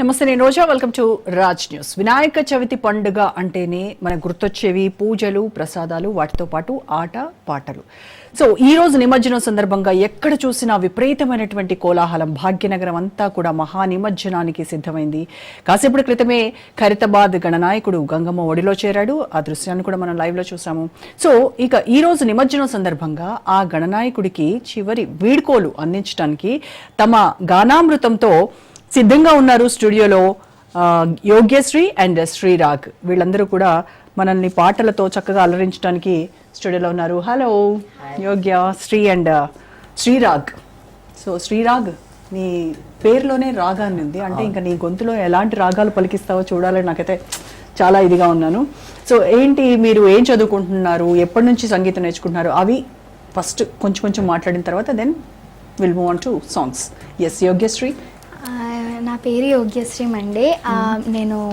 నమస్తే నేను Roja. Welcome to Raj news Vinayaka Chavithi పండుగ అంటేనే మనకు గుర్తొచ్చేవి పూజలు ప్రసాదాలు వాటితో పాటు ఆట పాటలు. సో ఈ రోజు నిమజ్జనం సందర్భంగా ఎక్కడ చూసినా విపరీతమైనటువంటి కోలాహలం. భాగ్యనగరం అంతా కూడా మహా నిమజ్జనానికి సిద్ధమైంది. కాసేపటి క్రితమే ఖైరతాబాద్ గణనాయకుడు గంగమ్మ ఒడిలో చేరాడు. ఆ దృశ్యాన్ని కూడా మనం లైవ్లో చూసాము. సో ఇక ఈ రోజు నిమజ్జనం సందర్భంగా ఆ గణనాయకుడికి చివరి వీడ్కోలు అందించడానికి తమ గానామృతంతో సిద్ధంగా ఉన్నారు స్టూడియోలో యోగ్యశ్రీ అండ్ శ్రీరాగ్. వీళ్ళందరూ కూడా మనల్ని పాటలతో చక్కగా అలరించడానికి స్టూడియోలో ఉన్నారు. Hello Yogya Sri and Sriraag. So Sriraag నీ పేరులోనే రాగాన్ని ఉంది. అంటే ఇంకా నీ గొంతులో ఎలాంటి రాగాలు పలికిస్తావో చూడాలని నాకైతే చాలా ఇదిగా ఉన్నాను. సో ఏంటి మీరు ఏం చదువుకుంటున్నారు? ఎప్పటి నుంచి సంగీతం నేర్చుకుంటున్నారు? అవి ఫస్ట్ కొంచెం కొంచెం మాట్లాడిన తర్వాత then will move on to songs yes Yogyasri నా పేరు యోగ్యశ్రీ మండే. ఆ, నేను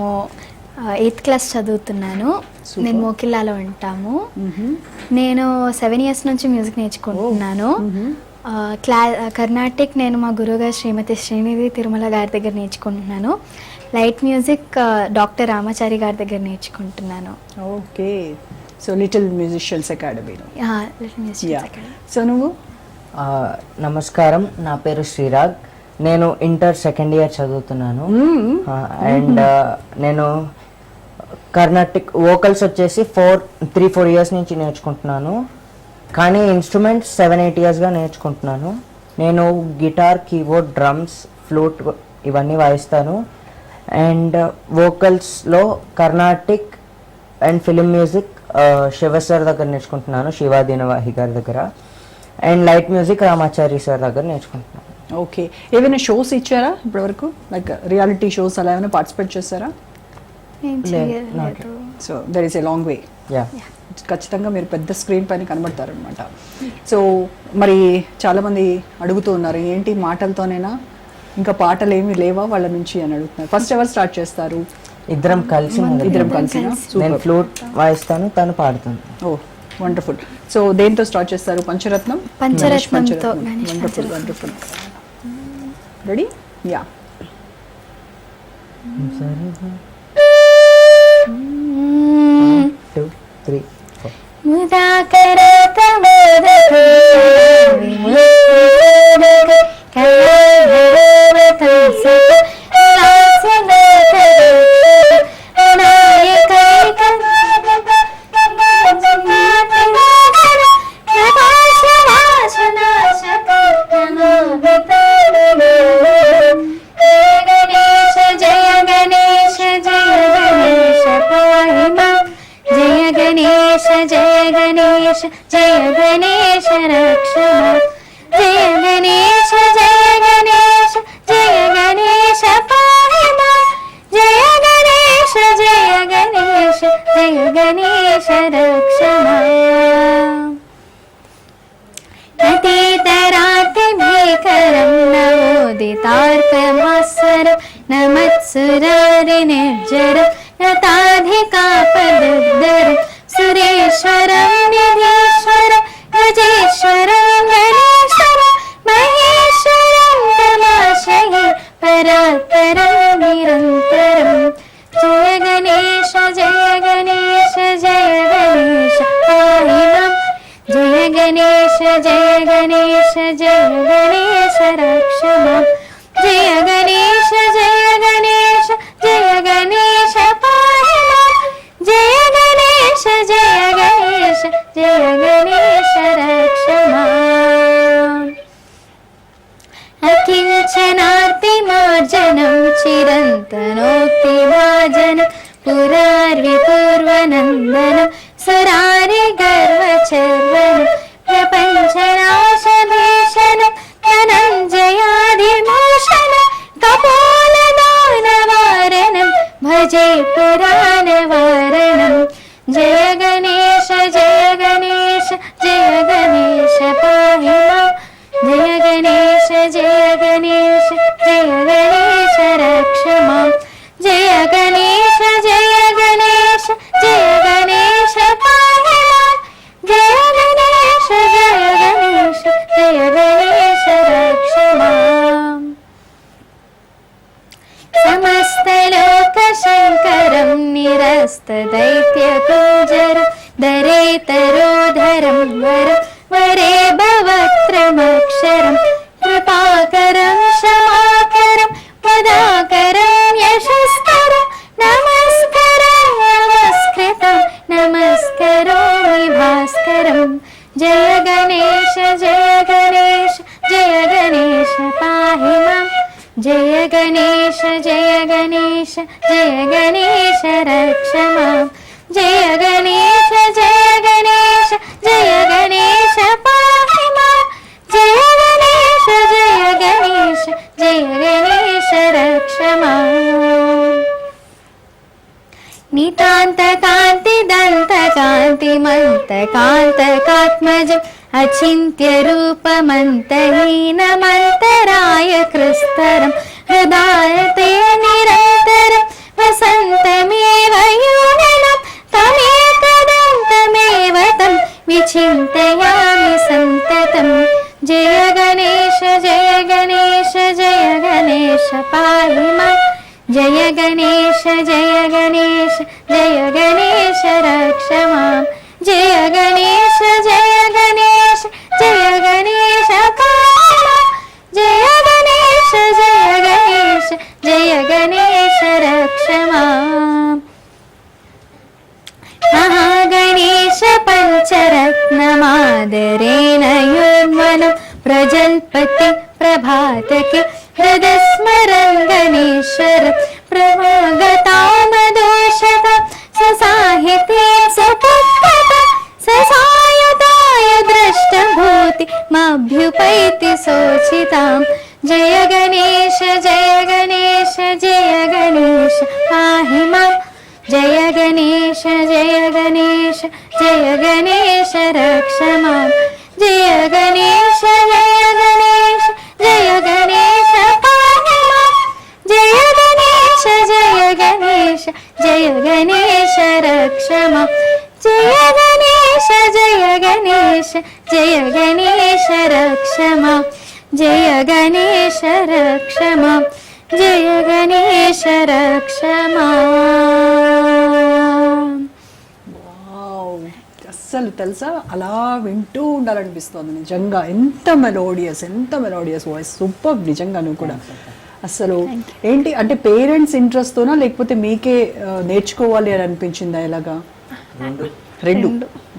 ఎయిత్ క్లాస్ చదువుతున్నాను. నేను మోకిల్లాలో ఉంటాము. నేను సెవెన్ ఇయర్స్ నుంచి మ్యూజిక్ నేర్చుకుంటున్నాను. క్లా కర్ణాటిక్ నేను మా గురువుగారు శ్రీమతి శ్రీనిధి తిరుమల గారి దగ్గర నేర్చుకుంటున్నాను. లైట్ మ్యూజిక్ డాక్టర్ రామాచారి గారి దగ్గర నేర్చుకుంటున్నాను. ఓకే. సో లిటిల్ మ్యూజిషియన్స్ అకాడమీలో అకాడమీ. సో నువ్వు? ఆ, నమస్కారం. నా పేరు శ్రీరాగ్. నేను ఇంటర్ సెకండ్ ఇయర్ చదువుతున్నాను. అండ్ నేను కర్ణాటిక్ వోకల్స్ వచ్చేసి ఫోర్ త్రీ ఫోర్ ఇయర్స్ నుంచి నేర్చుకుంటున్నాను. కానీ ఇన్స్ట్రుమెంట్స్ సెవెన్ ఎయిట్ ఇయర్స్గా నేర్చుకుంటున్నాను. నేను గిటార్ కీబోర్డ్ డ్రమ్స్ ఫ్లూట్ ఇవన్నీ వాయిస్తాను. And వోకల్స్లో Carnatic and film music Shiva sir దగ్గర నేర్చుకుంటున్నాను శివాదినవాహి గారి దగ్గర. And light music Ramachari sir దగ్గర నేర్చుకుంటున్నాను. ఓకే ఏమైనా షోస్ ఇచ్చారా ఇప్పటివరకు? లైక్ రియాలిటీ షోస్ అలా ఏమైనా పార్టిసిపేట్ చేస్తారా so there is a long way yeah ఖచ్చితంగా మీరు పెద్ద స్క్రీన్ పైన కనబడతారనమాట సో మరి చాలామంది అడుగుతూ ఉన్నారు ఏంటి మాటలతోనేనా ఇంకా పాటలు ఏమీ లేవా వాళ్ళ నుంచి? అని అడుగుతున్నారు. ఫస్ట్ ఎవరు స్టార్ట్ చేస్తారు? ఇద్దరం కలిసి ఇద్దరం. కలిసి నేను ఫ్లూట్ వాయిస్తాను తను పాడుతుంది. ఓ వండర్ఫుల్ సో దేంతో స్టార్ట్ చేస్తారు? Pancharatnam? పంచరత్నంతో, Ganesh wonderful Ready? Yeah. One, two, three, four. Ganesha జయ గణేశ రక్ష గణేశ జయ గణేశ జయ గణేశ రక్ష మాం. జయ గణేశ జయ గణేశ జయ గణేశ పాహి మాం. జయ గణేశ జయ గణేశ జయ గణేశ రక్ష మాం. जय पुराणवारण जय गणेश जय गणेश जय गणेश पाहि जय गणेश Let it అస్సలు తెలుసా? అలా వింటూ ఉండాలనిపిస్తుంది నిజంగా. ఎంత మెలోడియస్ ఎంత మెలోడియస్ వాయిస్ సూపర్ నిజంగా నువ్వు కూడా. అసలు ఏంటి? అంటే పేరెంట్స్ ఇంట్రెస్ట్ తోనా? లేకపోతే మీకే నేర్చుకోవాలి అని అనిపించిందా ఎలాగా? రెండు.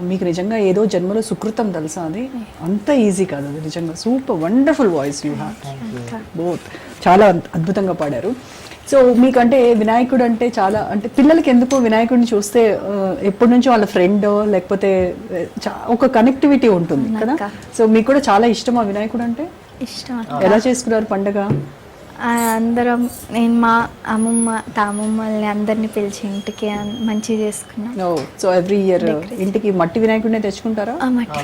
మీకు నిజంగా ఏదో జన్మలో సుకృతం తెలుసా అది? అంత ఈజీ కాదు అది నిజంగా. Super wonderful voice you have both చాలా అద్- అద్భుతంగా పాడారు. సో మీకంటే వినాయకుడు అంటే చాలా అంటే పిల్లలకి ఎందుకో వినాయకుడిని చూస్తే ఎప్పటి నుంచో వాళ్ళ ఫ్రెండ్ లేకపోతే ఒక కనెక్టివిటీ ఉంటుంది కదా? సో మీకు కూడా చాలా ఇష్టమా వినాయకుడు అంటే ఇష్టం ఎలా చేసుకున్నారు పండగ? అందరం నేను మా అమ్మమ్మ తామమ్మల్ని అందరిని పిలిచి ఇంటికి మంచిగా చేసుకున్నాం. సో ఎవ్రీ ఇయర్ ఇంటికి మట్టి వినాయకుడినే తెచ్చుకుంటారా?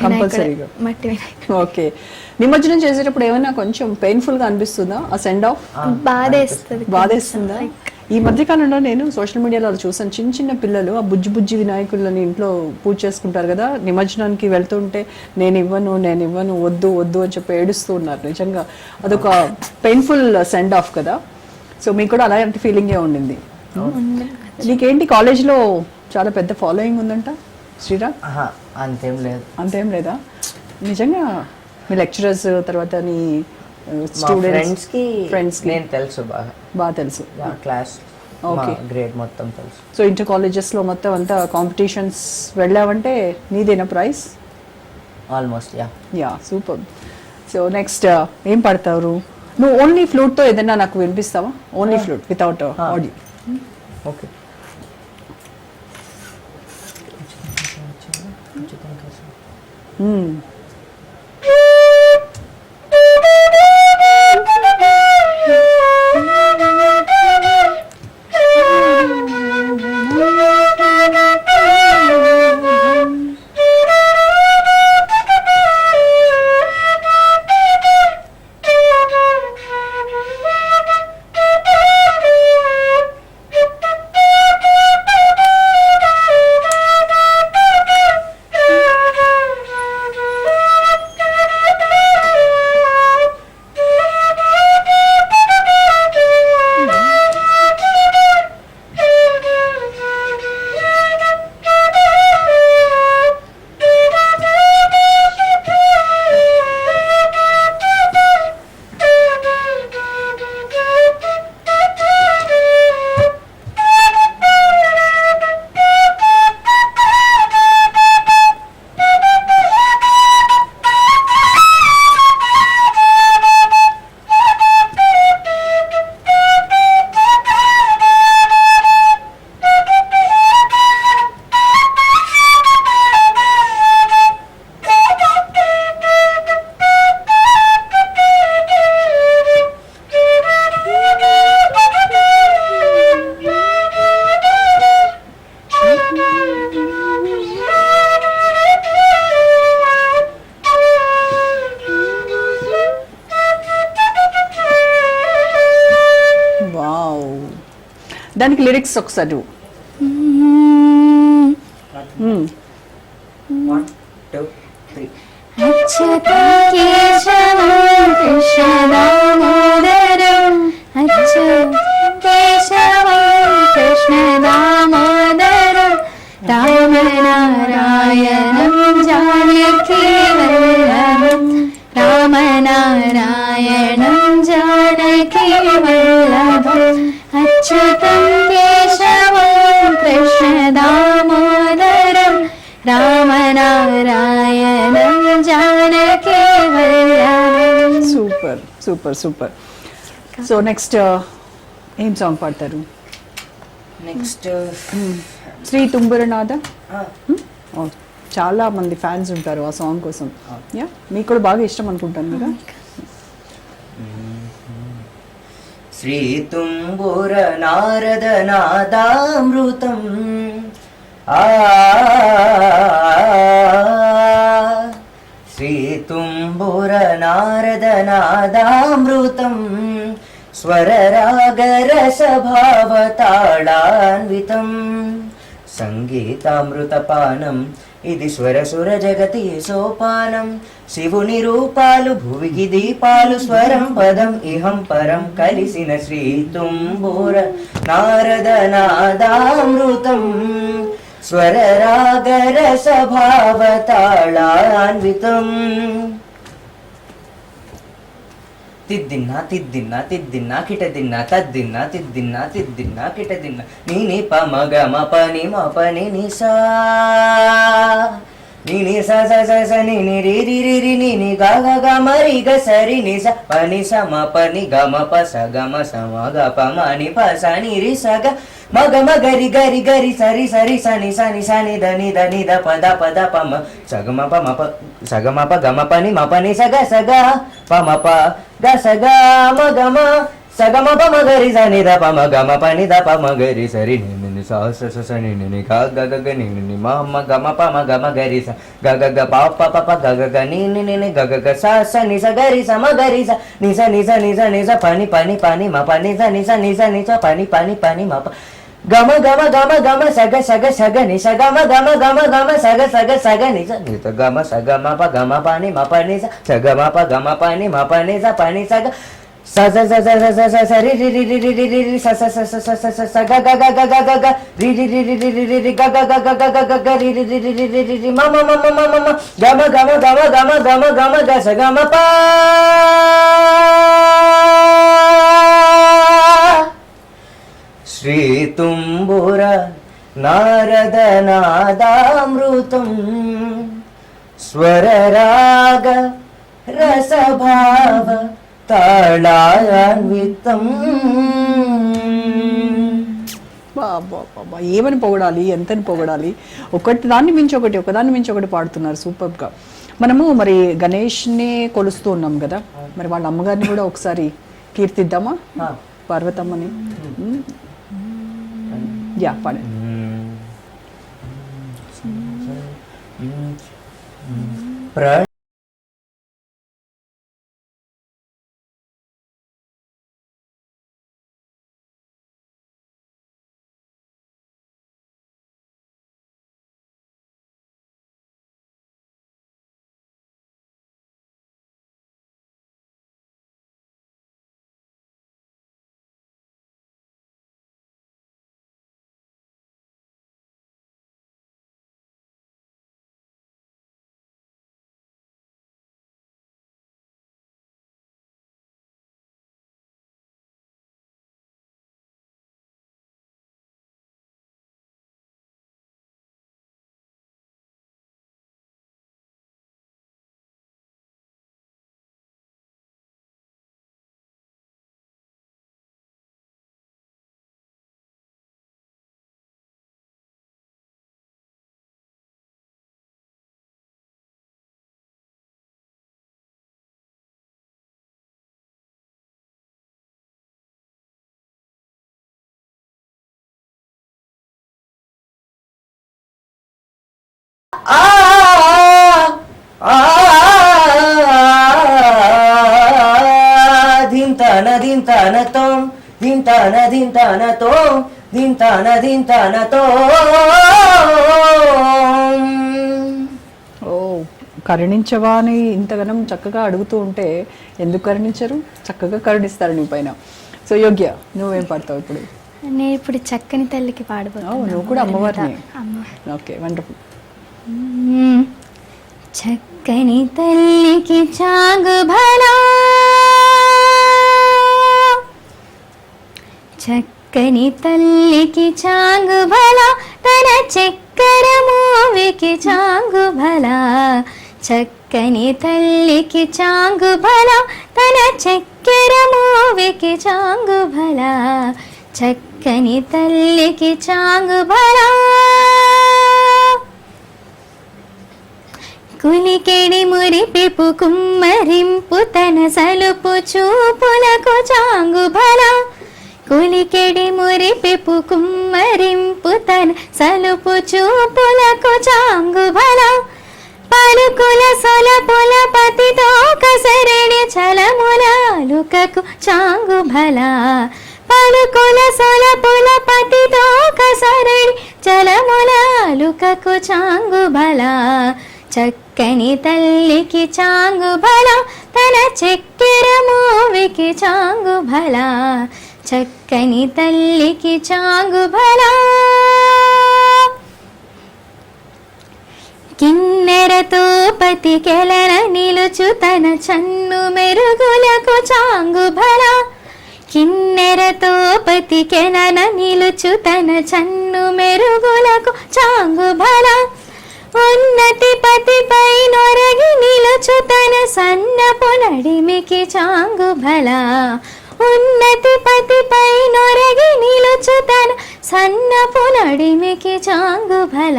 కంపల్సరీగా మట్టి వినాయకుడు. ఓకే. నిమజ్జనం చేసేటప్పుడు ఏమైనా కొంచెం పెయిన్ఫుల్గా అనిపిస్తుందా? ఆ సెండ్ ఆఫ్ బాధేస్తుంది. బాధేస్తుందా? ఈ మధ్య కాలంలో నేను సోషల్ మీడియాలో చూసాను చిన్న చిన్న పిల్లలు ఆ బుజ్జి బుజ్జి వినాయకులని ఇంట్లో పూజ చేసుకుంటారు కదా నిమజ్జనానికి వెళ్తుంటే నేను ఇవ్వను నేను ఇవ్వను వద్దు వద్దు అని చెప్పి ఏడుస్తూ ఉన్నారు. నిజంగా అదొక పెయిన్ఫుల్ సెండ్ ఆఫ్ కదా. సో మీకు కూడా అలాంటి ఫీలింగే ఉండింది? నీకేంటి కాలేజ్లో చాలా పెద్ద ఫాలోయింగ్ ఉందంట శ్రీరామ్? అంతేం లేదు. అంతేం లేదా? నిజంగా మీ లెక్చరర్స్ తర్వాత నీ స్టూడెంట్స్ ఫ్రెండ్స్కి ఫ్రెండ్స్ నేను తెలుసు బాగా బాగా తెలుసు. Class Okay. గ్రేడ్ మొత్తం తెలుసు. సో ఇంటర్ కాలేజెస్లో మొత్తం అంతా కాంపిటీషన్స్ వెళ్ళావంటే నీదేనా prize almost yeah yeah super so next ఏం పడతారు? నువ్వు ఓన్లీ ఫ్లూట్తో ఏదైనా నాకు వినిపిస్తావా? Only flute without audio okay Thank సిక్స్ ఒకసారి Achyutam Keshavam Krishnadamodaram Achyutam Keshavam Krishnadamodaram Rama Narayanam Janaki Janaki super super super. So next ఏం సాంగ్ పాడతారు? నెక్స్ట్ శ్రీ తుంబురనాథ? ఓ, చాలా మంది ఫ్యాన్స్ ఉంటారు ఆ సాంగ్ కోసం. యా మీకు కూడా బాగా ఇష్టం అనుకుంటాను కదా? శ్రీతుంబుర నారద నాదామృతం. ఆ పదామృతం స్వరరాగరసభావతాళాన్వితం. సంగీతామృతపానం ఇది స్వరసుర జగతి సోపానం. శివుని రూపాలు భువికి దీపాలు స్వరం పదం ఇహం పరం కలిసిన శ్రీ తుంబూర నారద నాదామృతం స్వరరాగరసభావతాళాన్వితం. ತಿದ್ದಿನ್ನ ತಿದ್ದಿನ್ನ ತಿದ್ದಿನ್ನ, ಕಿಟದಿನ್ನ, ತದ್ದಿನ್ನ, ತಿದ್ದಿನ್ನ ತಿದ್ದಿನ್ನ, ಕಿಟದಿನ್ನ. ನೀ ನೀ ಪ ಮಗ ಗ ಮ ಪ ನಿ ಮ ಪ ನಿ ಸಾ సని ని రి రి రి రి ని ని గ గ గ మ రి గ స రి ని స ప ని స మ ప ని గ మ ప స గ మ స మ గ ప మ ని ప స ని రి స గ మ గ మ గ రి గ రి గ రి స రి స రి స ని స ని స ని ద ని ద ని ద ప ద ప ద ప మ స గ మ ప మ ప స గ మ ప గ మ ప ని మ ప ని స గ స గ ప మ ప గ స గ మ గ మ స గ మ ప మ గ రి స ని ద ప మ గ మ ప ని ద ప మ గ రి స రి ని మ सहस्र ससनि नि गा ग ग सग नि नि म म ग म प म ग म ग रि स ग ग ग प प प म प नि प म प नि स नि प नि प म प గమ గమ గమ శ్రీతుంబుర నారదనాదామృతం స్వరరాగ రసభావ తాళాన్వితం బాబా బాబా ఏమని పొగడాలి? ఎంతని పొగడాలి? ఒకటి దాన్ని మించి ఒకటి ఒకదాన్ని మించి ఒకటి పాడుతున్నారు సూపర్గా. మనము మరి గణేష్ని కొలుస్తూ ఉన్నాం కదా. మరి వాళ్ళ అమ్మగారిని కూడా ఒకసారి కీర్తిద్దామా. పార్వతమ్మని. యా పాడండి ప్ర దింతాన దింతానతో దింతాన దింతానతో. ఓ కరుణించవా అని ఇంతగానం చక్కగా అడుగుతూ ఉంటే ఎందుకు కరుణించరు? చక్కగా కరుణిస్తారు నీ పైన. సో యోగ్య నువ్వేం పాడతావు ఇప్పుడు? నేను ఇప్పుడు చక్కని తల్లికి పాడబోతున్నాను. నువ్వు కూడా అమ్మవారిని? అమ్మ. Okay wonderful. చక్కని తల్లికి చాగు భలా చక్కని తల్లికి చాంగు భల తన చక్కెర మూవికి చాంగు భల. చక్కని తల్లికి చాంగు భల తన చక్కెర మూవికి చాంగు భల. చక్కని తల్లికి చాంగు భల. కులికెడి మురిపెపు కుమ్మరింపు తన సలుపు చూపులకు చాంగు బల కులికెడి మురిపెపు కుమ్మరింపు తన సలుపు చూపులకు చాంగు బల. పలుకుల సొలపుల పతితో కసరిణి చలములాలుకకు చాంగు బల. పలుకుల సొలపుల పతితో కసరిణి చలములాలుకకు చాంగు బల. చక్కని తల్లికి చాంగు బల తన చెక్కెర మూవికి చాంగు బల. చక్కని తల్లికి చాంగు భల కిన్నెరతో పతికెలన నిలుచు తన చన్ను మెరుగులకు చాంగు భల కిన్నెరతో పతికెలన నిలుచు తన చన్ను మెరుగులకు చాంగు భల ఉన్నతి పతిపై నొరగి నిలుచు తన సన్నపు నడిమికి చాంగు భల ఉన్నతి పతిపై నొరగి నిలుచు తన సన్నపు నడిమికి చాంగు బల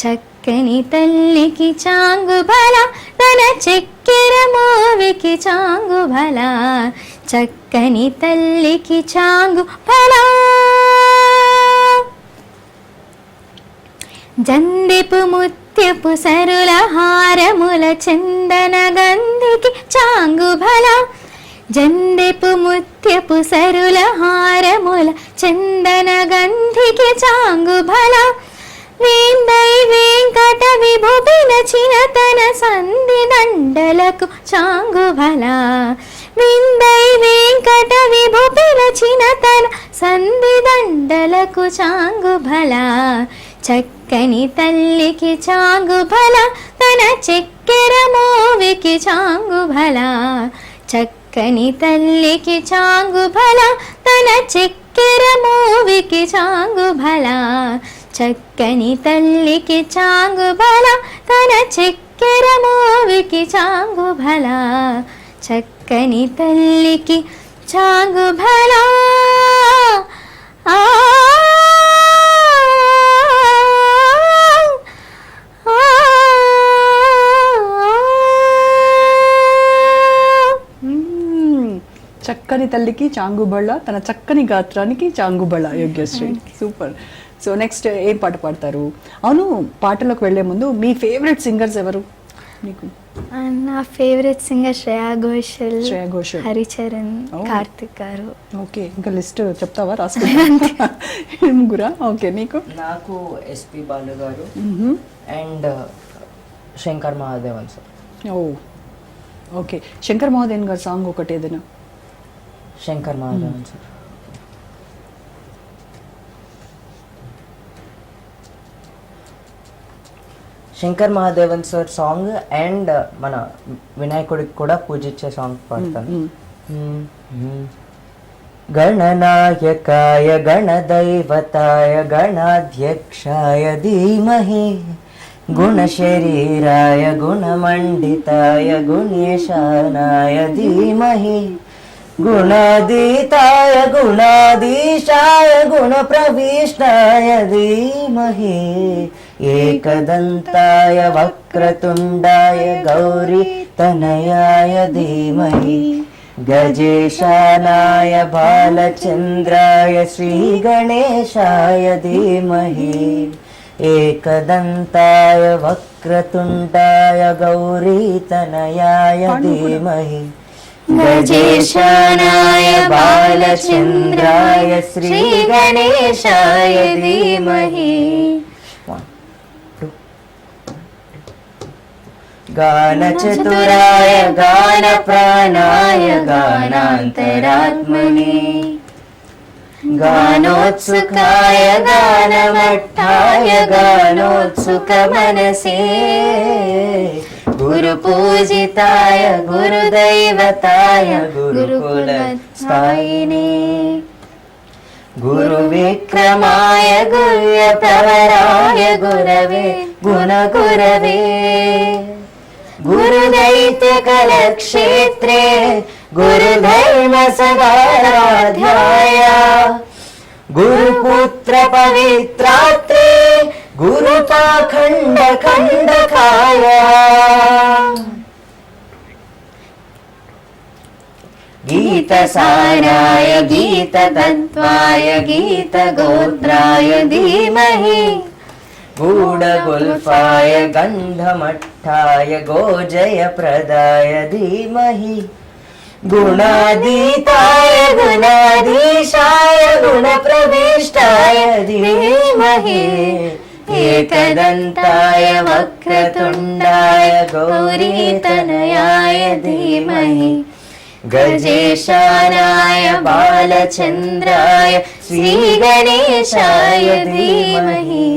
చక్కని తల్లికి చాంగు బల తన చక్కెర మూవికి చాంగు బల చక్కని తల్లికి చాంగు బల జందిపు ముత్యపు సరుల హారముల చందన గంధికి చాంగు బల జందిపు ముత్యపు సరుల హారముల చందన గంధికి చాంగు బల వేందై వెంకట విభు పిలచిన తన సంధి దండలకు చాంగు బల విందై వెంకట విభు పిలచిన తన సంధి దండలకు చాంగు బల చక్కని తల్లికి చాంగు బల తన చెక్కెర మోవికి చాంగు బల చక్క కని తల్లికి చాంగు భల తన చక్కెర మూవికి చాంగు భల. చక్కని తల్లికి చాంగు భల తన చక్కెర మూవికి చాంగు భల. చక్కని తల్లికి చాంగు భల. ఆ చక్కని తల్లికి చాంగుబళ్ళ తన చక్కని గాత్రానికి చాంగుబళ్ళ యోగ్యశ్రీ సూపర్ సో నెక్స్ట్ ఏం పాట పాడతారు? అవును పాటలకు వెళ్ళే ముందు మీ ఫేవరెట్ సింగర్స్ ఎవరు? మీకు. నా ఫేవరెట్ సింగర్ శ్రేయా ఘోషల్ శ్రేయా ఘోషల్. హరిచరణ్. కార్తిక్ గారు. ఓకే ఇంకా లిస్ట్ చెప్తావా? రాసుకుంటా ముగ్గురా? ఓకే నీకు నాకు ఎస్పి బాలు గారు. And Shankar Mahadevan sir. Oh. Okay Shankar Mahadevan గారి సాంగ్ ఒకటి ఏదైనా? Shankar Maharaj Shankar Mahadevan sir song and మన వినాయకుడికి కూడా పూజించే సాంగ్ పాడతాను. గణనాయకాయ గణదైవతాయ గణాధ్యక్షాయ ధీమహి. గుణశరీరాయ గుణమండితాయ గుణేశానాయ ధీమహి. धीमहि गुणातीताय गुणाधीशाय गुणप्रविष्टाय धीमहि एकदन्ताय वक्रतुण्डाय गौरीतनयाय धीमहि गजेशानाय बालचन्द्राय श्रीगणेशाय धीमहि एकदन्ताय वक्रतुण्डाय गौरीतनयाय धीमहि गजेशानाय बालचन्द्राय श्रीगणेशाय धीमहि गानचतुराय गानप्राणाय गानान्तरात्मने गानोत्सुकाय गानमट्टाय गानोत्सुकमनसे गुरुपूजिताय गुरुदैवताय गुरुकुलस्थायिने गुरुविक्रमाय गुह्यप्रवराय गुरवे गुणगुरवे गुरुदैत्यकलक्षेत्रे गुरुधर्म सदाराध्याय गुरुपुत्र पवित्रात्रे गुरुपाखण्ड खण्डकाय गीतसाराय गीततत्त्वाय गीतगोत्राय धीमहि गूढगुल्फाय गन्धमट्ठाय गोजयप्रदाय धीमहि गुणातीताय गुणाधीशाय गुणप्रविष्टाय धीमहि ఏకదంతాయ వక్రతుండాయ గౌరీతనయాయ ధీమహి. గజేశానాయ బాలచంద్రాయ శ్రీ గణేశాయ ధీమహి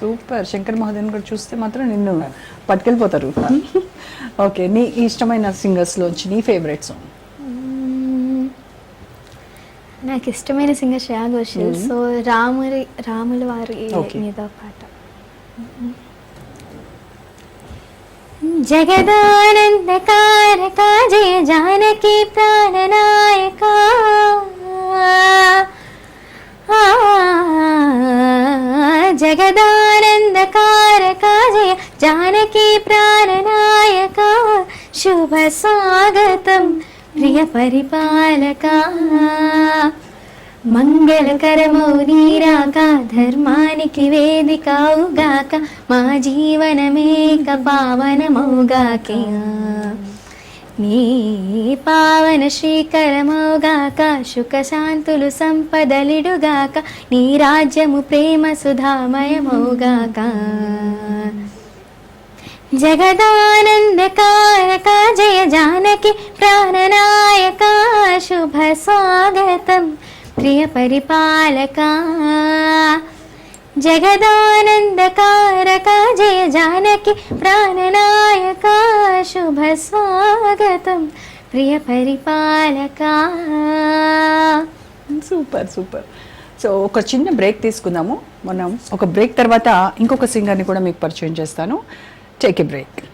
సూపర్. శంకర్ మహోదయన్ గారు చూస్తే మాత్రం నిన్ను పట్టుకెళ్ళిపోతారు. ఓకే నీ ఇష్టమైన సింగర్స్లోంచి నీ ఫేవరెట్ సాంగ్. నాకు ఇష్టమైన సింగర్ శ్రేయా ఘోషల్ సో రాముడి రాముల వారి Okay. మీద పాట జగదానందకారక జయ జానకి ప్రాణనాయక ఆ, జగదానందకారక జయ జానకి ప్రాణనాయక శుభ స్వాగతం ప్రియ పరిపాలక మంగళకరమౌ నీరాక ధర్మానికి వేదికావుగాక మా జీవనమేక పావనమౌగాకే. నీ పావన శ్రీకరమౌగాక సుఖ శాంతులు సంపదలిడుగాక నీ రాజ్యము ప్రేమ సుధామయమౌగాక. జగదానందకారక జయ జానకి ప్రాణనాయక శుభ స్వాగతం. ప్రియ పరిపాలక జగదానందకారక జయ జానకి ప్రాణనాయక శుభ స్వాగతం. ప్రియ పరిపాలక. Super super. సో ఒక చిన్న బ్రేక్ తీసుకుందాము. మనం ఒక బ్రేక్ తర్వాత ఇంకొక సింగర్ని కూడా మీకు పరిచయం చేస్తాను. Take a break